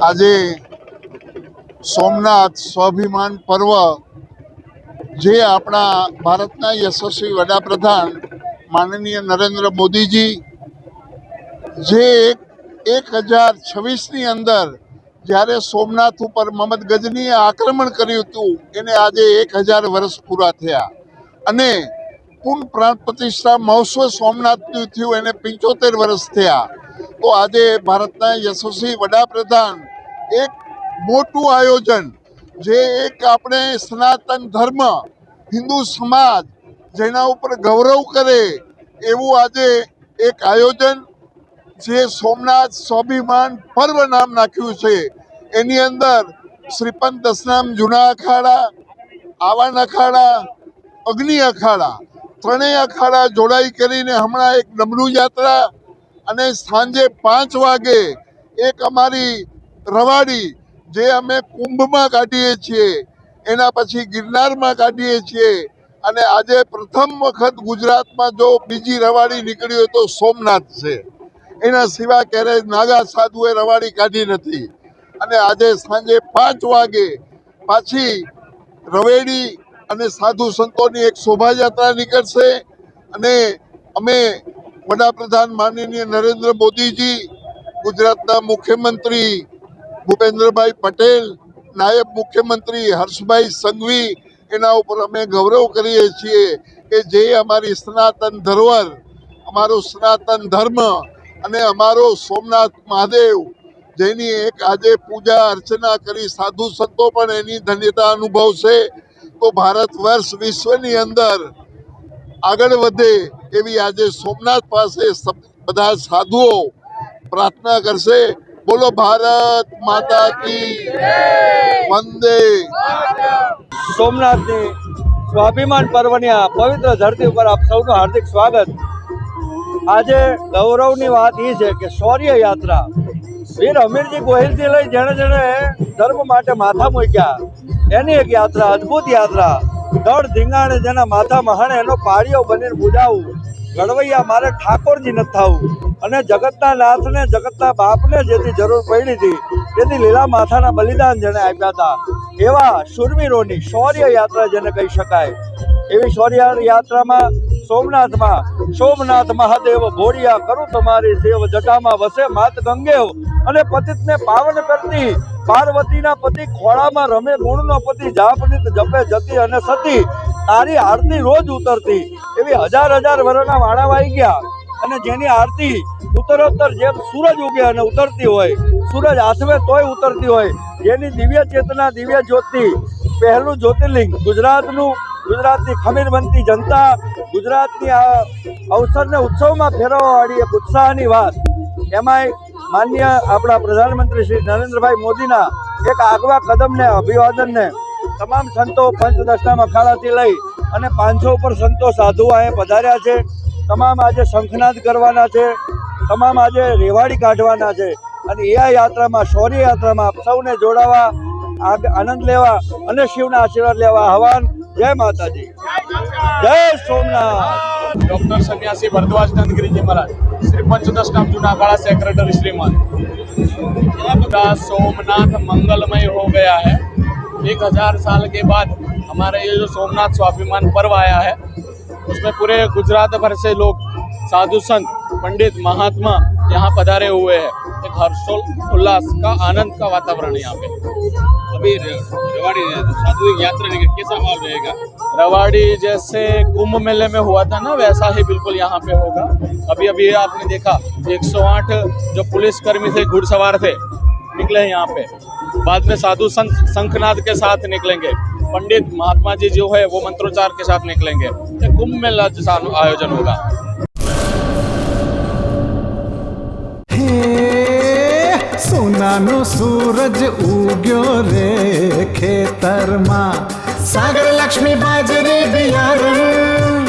આજે સોમનાથ સ્વાભિમાન પર્વ જે આપણા ભારતના યશસ્વી વડાપ્રધાન માનનીય નરેન્દ્ર મોદીજી જે એક હજાર છવ્વીસની અંદર જ્યારે સોમનાથ ઉપર મમદ ગજનીએ આક્રમણ કર્યું હતું, એને આજે એક હજાર વર્ષ પૂરા થયા. અને પૂર્ણ પ્રાણ પ્રતિષ્ઠા મહોત્સવ સોમનાથનું થયું, એને પંચોતેર વર્ષ થયા. તો આજે ભારતના યશસ્વી વડાપ્રધાન એક મોટું આયોજન, જે એક આપણે સનાતન ધર્મ, હિન્દુ સમાજ જેના ઉપર ગૌરવ કરે, એવું આજે એક આયોજન જે સોમનાથ સ્વાભિમાન પર્વ નામ નાખ્યું છે. એની અંદર શ્રીપંત દસનામ જૂના અખાડા, આવાન અખાડા, અગ્નિ અખાડા, ત્રણેય અખાડા જોડાઈ કરીને હમણાં એક ડમરૂ યાત્રા અને સાંજે પાંચ વાગે એક અમારી રવાડી જે અમે કુંભમાં કાઢીએ છીએ, એના પછી ગિરનારમાં કાઢીએ છીએ અને આજે પ્રથમ વખત ગુજરાતમાં જો બીજી રવાડી નીકળી હોય તો સોમનાથ છે. એના સિવાય ક્યારેય નાગા સાધુએ રવાડી કાઢી નથી. અને આજે સાંજે પાંચ વાગે પાછી રવેડી અને સાધુ સંતોની એક શોભાયાત્રા નીકળશે અને અમે વડાપ્રધાન માનનીય નરેન્દ્ર મોદીજી, ગુજરાતના મુખ્યમંત્રી ભૂપેન્દ્રભાઈ પટેલ, નાયબ મુખ્યમંત્રી હર્ષભાઈ સંઘવી, એના ઉપર અમે ગૌરવ કરીએ છીએ કે જે અમારી સનાતન ધરોહર, અમારો સનાતન ધર્મ અને અમારો સોમનાથ મહાદેવ, જેની એક આજે પૂજા અર્ચના કરી સાધુ સંતો પણ એની ધન્યતા અનુભવશે, તો ભારત વર્ષ વિશ્વની અંદર આગળ વધે એવી આજે સોમનાથ પાસે બધા સાધુઓ પ્રાર્થના કરશે. બોલો ભારત માતા કી. વંદે. સોમનાથની સ્વાભિમાન પર્વની આ પવિત્ર ધરતી ઉપર આપ સૌનું હાર્દિક સ્વાગત. આજે ગૌરવની વાત એ છે કે શૌર્ય યાત્રા. વીર અમીરજી ગોહિલથી લઈ જેણે જેણે ધર્મ માટે માથા મૂક્યા, એની એક યાત્રા, અદ્ભુત યાત્રા. દળ ધીંગાણે જેના માથા મહાણે એનો પાળીઓ બનીને પૂજાવું. ઘડવૈયા મારે ઠાકોરજી નથી થવું. અને જગતના નાથને, જગતના બાપને જેથી જરૂર પડી હતી, તેથી લીલા માથાના બલિદાન જેને આપ્યા હતા. એવા શૂરવીરોની શૌર્ય યાત્રા જેને કહી શકાય. એવી શૌર્ય યાત્રામાં સોમનાથમાં, સોમનાથ મહાદેવ ભોળિયા કરું તમારી સેવ જટામાં વસે માત ગંગેવ. અને પતિતને પાવન કરતી પાર્વતીના પતિ ખોળામાં રમે ગુણનો પતિ જાપનિત જપે જતી અને સતી. તારી આરતી રોજ ઉતરતી. એવી હજાર હજાર વર્ષના વાળા વાઈ ગયા. અને જેની આરતી ઉત્તરોત્તર જેમ સૂરજ ઉગે અને ઉતરતી હોય, સૂરજ આથમે તોય ઉતરતી હોય, જેની દિવ્ય ચેતના, દિવ્ય જ્યોતિ, પહેલું જ્યોતિર્લિંગ, ગુજરાતનું, ગુજરાતની ખમીર બનતી જનતા, ગુજરાતની આ અવસરને ઉત્સવમાં ફેરવવાવાળી એક ઉત્સાહની વાત. એમાંય માન્ય આપણા પ્રધાનમંત્રી શ્રી નરેન્દ્રભાઈ મોદીના એક આગવા કદમને, અભિવાદનને તમામ સંતો પંચદશના અખાડાથી લઈ અને પાંચસો ઉપર સંતો સાધુ અહીંયા પધાર્યા છે. તમામ આજે શંખનાદ કરવાના છે. તમામ આજે રેવાડી કાઢવાના છે. અને એ આ યાત્રામાં, શૌર્ય યાત્રામાં સૌને જોડાવા આનંદ લેવા અને શિવના આશીર્વાદ લેવા આહવાન જય માતાજી. જય સોમનાથ. ડોક્ટર સન્યાસી ભરદ્વાજ નંદગીરીજી મહારાજ, શ્રી પંચદશ નામ જુનાગઢ સેક્રેટરી શ્રીમાન. સોમનાથ, મંગલમય હો ગયા હૈ. एक हज़ार साल के बाद हमारा ये जो सोमनाथ स्वाभिमान पर्व आया है, उसमें पूरे गुजरात भर से लोग, साधु संत, पंडित, महात्मा यहाँ पधारे हुए हैं। एक हर्षोल उल्लास का, आनंद का वातावरण यहाँ पे। अभी रवाड़ी, साधु यात्रा कैसा माहौल रहेगा? रवाड़ी जैसे कुंभ मेले में हुआ था ना, वैसा ही बिल्कुल यहाँ पे होगा। अभी अभी आपने देखा 108 जो पुलिस कर्मी थे, घुड़सवार थे, निकले यहाँ पे। बाद में साधु संत शंखनाद के साथ निकलेंगे पंडित महात्मा जी जो है वो मंत्रोच्चार के साथ निकलेंगे ये कुंभ मेला जैसा आयोजन होगा હે સોનાનો સૂરજ ઉગ્યો રે ખેતરમાં સાગર લક્ષ્મી બાજરી બિયારણ